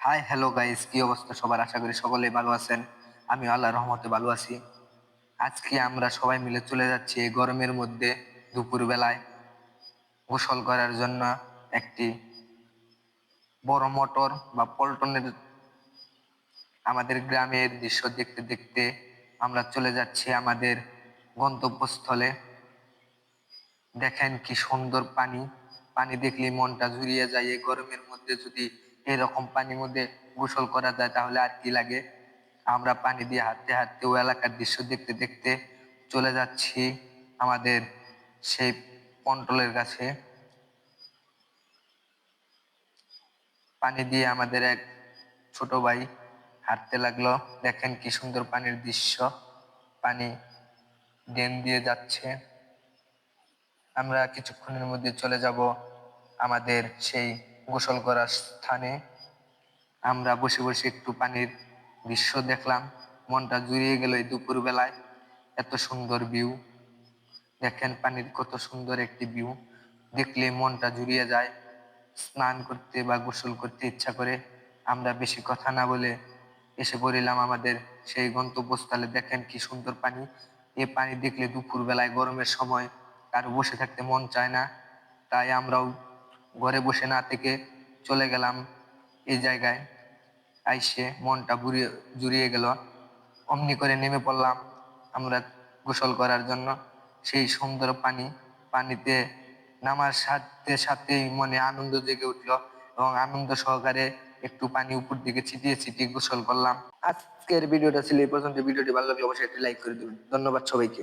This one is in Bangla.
হাই হ্যালো গাইস কি অবস্থা সবার? আশা করি সকলে ভালো আছেন। আমি আল্লাহ রহমতে ভালো আছি। আজকে আমরা সবাই মিলে চলে যাচ্ছি এই গরমের মধ্যে দুপুর বেলায় গোসল করার জন্য একটি বড় মোটর বা পল্টনের আমাদের গ্রামের দৃশ্য দেখতে দেখতে আমরা চলে যাচ্ছি আমাদের গন্তব্যস্থলে। দেখেন কি সুন্দর পানি। পানি দেখলে মনটা জুড়িয়ে যায়। এই গরমের মধ্যে যদি এরকম পানির মধ্যে গোসল করা যায়, তাহলে আর কি লাগে? আমরা পানি দিয়ে হাঁটতে হাঁটতে ও এলাকার দৃশ্য দেখতে দেখতে চলে যাচ্ছি আমাদের সেই কন্ট্রোলের কাছে। পানি দিয়ে আমাদের এক ছোট ভাই হাঁটতে লাগল। দেখেন কি সুন্দর পানির দৃশ্য। পানি ড্রেন দিয়ে যাচ্ছে। আমরা কিছুক্ষণের মধ্যে চলে যাব আমাদের সেই গোসল করার স্থানে। আমরা বসে বসে একটু পানির দৃশ্য দেখলাম। মনটা জুড়িয়ে গেল এই দুপুর বেলায় এত সুন্দর ভিউ। দেখেন পানির কত সুন্দর একটি ভিউ। দেখলে মনটা জুড়িয়ে যায়। স্নান করতে বা গোসল করতে ইচ্ছা করে। আমরা বেশি কথা না বলে এসে পড়িলাম আমাদের সেই গন্তব্যস্থলে। দেখেন কি সুন্দর পানি। এ পানি দেখলে দুপুর বেলায় গরমের সময় কারও বসে থাকতে মন চায় না। তাই আমরাও ঘরে বসে না থেকে চলে গেলাম এই জায়গায়। আইসে মনটা বুড়িয়ে জুড়িয়ে গেল। অমনি করে নেমে পড়লাম আমরা গোসল করার জন্য। সেই সুন্দর পানি, পানিতে নামার সাথে সাথেই মনে আনন্দ জেগে উঠল এবং আনন্দ সহকারে একটু পানি উপর দিকে ছিটিয়ে ছিটিয়ে গোসল করলাম। আজকের ভিডিওটা ছিল এই পর্যন্ত। ভিডিওটি ভালো লাগলে অবশ্যই একটি লাইক করে দেবেন। ধন্যবাদ সবাইকে।